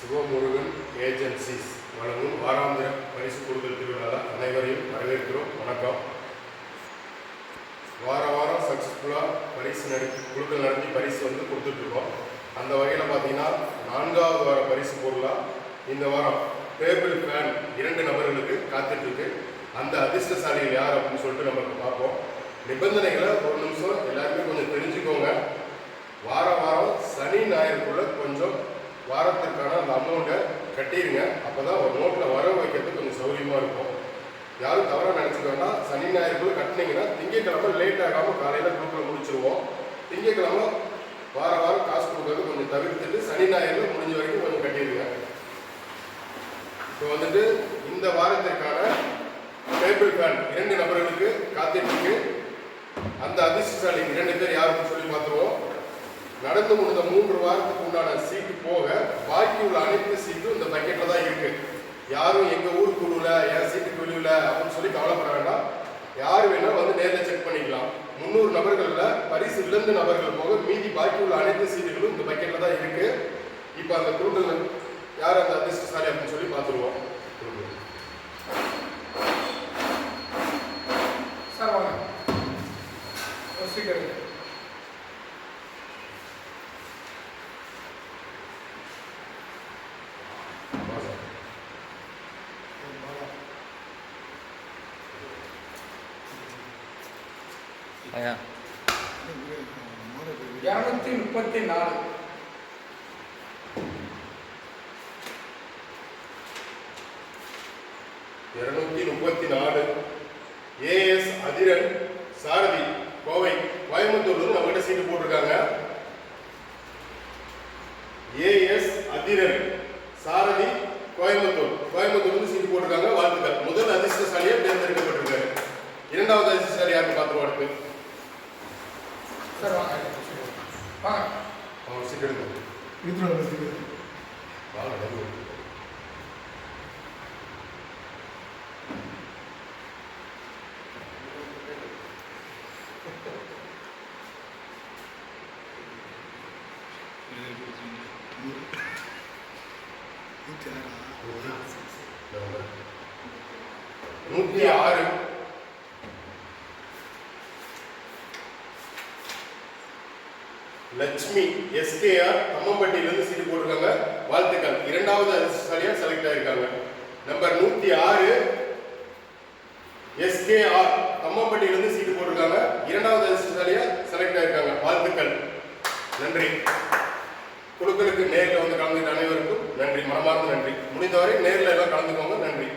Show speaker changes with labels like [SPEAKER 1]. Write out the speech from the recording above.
[SPEAKER 1] Sivamurugan agencies வழங்கும் வாராந்திர பரிசு கொடுக்கல் திருவிழாவில் அனைவரையும் வரவேற்கிறோம். வணக்கம். வார வாரம் சக்ஸஸ்ஃபுல்லாக பரிசு நடி குழுக்கள் நடத்தி பரிசு வந்து கொடுத்துட்ருக்கோம். அந்த வகையில் பார்த்தீங்கன்னா நான்காவது வார பரிசு பொருளாக இந்த வாரம் டேபிள் ஃபேன் இரண்டு நபர்களுக்கு காத்துட்ருக்கு. அந்த அதிர்ஷ்டசாலிகள் யார் அப்படின்னு சொல்லிட்டு நம்ம பார்ப்போம். நிபந்தனைகளை ஒரு நிமிஷம் எல்லாருமே கொஞ்சம் தெரிஞ்சுக்கோங்க. வார வாரம் சனி ஞாயிறுக்குள்ள கொஞ்சம் வாரத்திற்கான அந்த அமௌண்ட்டை கட்டிடுங்க அப்போ தான் ஒரு நோட்டில் வர வைக்கிறது கொஞ்சம் சௌகரியமாக இருக்கும். யாரும் தவறாக நினச்சிக்க சனி ஞாயிறுக்குள்ள கட்டினீங்கன்னா திங்கக்கிழமை லேட் ஆகாமல் காலையில் குழுக்களை முடிச்சிருவோம். திங்கக்கிழமை வார வாரம் காசு கொடுக்கறது கொஞ்சம் தவிர்த்துட்டு சனி ஞாயிறு முடிஞ்ச வரைக்கும் கொஞ்சம் கட்டிடுங்க. இப்போ வந்துட்டு இந்த வாரத்திற்கான டேபிள் ஃபேன் இரண்டு நபர்களுக்கு காத்துட்டு இருக்கு அந்த அதிர்ஷ்டசாலி இரண்டு பேர் நடந்து முடிந்த மூன்று வாரத்துக்கு உண்டான சீட்டு போக பாக்கி உள்ள அனைத்து சீட்டும் இந்த பக்கெட்டில் தான் இருக்கு. யாரும் எங்கள் ஊர் குழுல என் சீட்டு குழுவில் அப்படின்னு சொல்லி கவலைப்பட வேண்டாம். யார் வேணால் வந்து நேரில் செக் பண்ணிக்கலாம். முந்நூறு நபர்களில் பரிசு இழந்த நபர்கள் போக மீதி பாக்கி உள்ள அனைத்து சீட்டுகளும் இந்த பக்கெட்டில் தான் இருக்கு. இப்போ அந்த குழுக்கள் யார் அந்த அதிர்ஷ்டசாலி அப்படின்னு சொல்லி பார்த்துருவோம்.
[SPEAKER 2] சார் வாங்க. ஒரு
[SPEAKER 3] ஐயா
[SPEAKER 2] இரநூத்தி முப்பத்தி நாலு.
[SPEAKER 1] இருநூத்தி முப்பத்தி நாலு. ஏஎஸ் அதிரன் சாரதி கோவை கோயம்புத்தூர்ல இருந்து நம்மகிட்ட சீட்டு போட்டிருக்காங்க. ஏஎஸ் அதிரன் சாரதி கோயம்புத்தூர். கோயம்புத்தூர்ல இருந்து சீட்டு போட்டிருக்காங்க. வாழ்த்துக்கள். முதல் அதிர்ஷ்டசாலியா தேர்ந்தெடுக்கப்பட்டிருக்காரு. இரண்டாவது அதிர்ஷ்டசாலி யாருன்னு பார்த்துருவோம் அடுத்து.
[SPEAKER 2] சார் வாங்க வாங்க
[SPEAKER 1] அவங்க சீட் எடுங்க வாங்க வந்து. நூத்தி ஆறு லட்சுமி எஸ்கேஆர் அம்மம்பட்டியிலிருந்து சீட்டு போட்டிருக்காங்க. வாழ்த்துக்கள். இரண்டாவது அதிர்ஷ்டசாலியா செலக்ட் ஆயிருக்காங்க. நம்பர் நூத்தி ஆறு எஸ்கேஆர் அம்மம்பட்டியிலிருந்து சீட்டு போட்டிருக்காங்க. இரண்டாவது அதிர்ஷ்டசாலியா செலக்ட் ஆயிருக்காங்க. வாழ்த்துக்கள். நன்றி. குழுக்களுக்கு நேரில் வந்து கலந்துக்கிட்ட அனைவருக்கும் நன்றி. மனமார்ந்த நன்றி. முடிந்தவரை நேரில் எல்லாம் கலந்துக்கோங்க. நன்றி.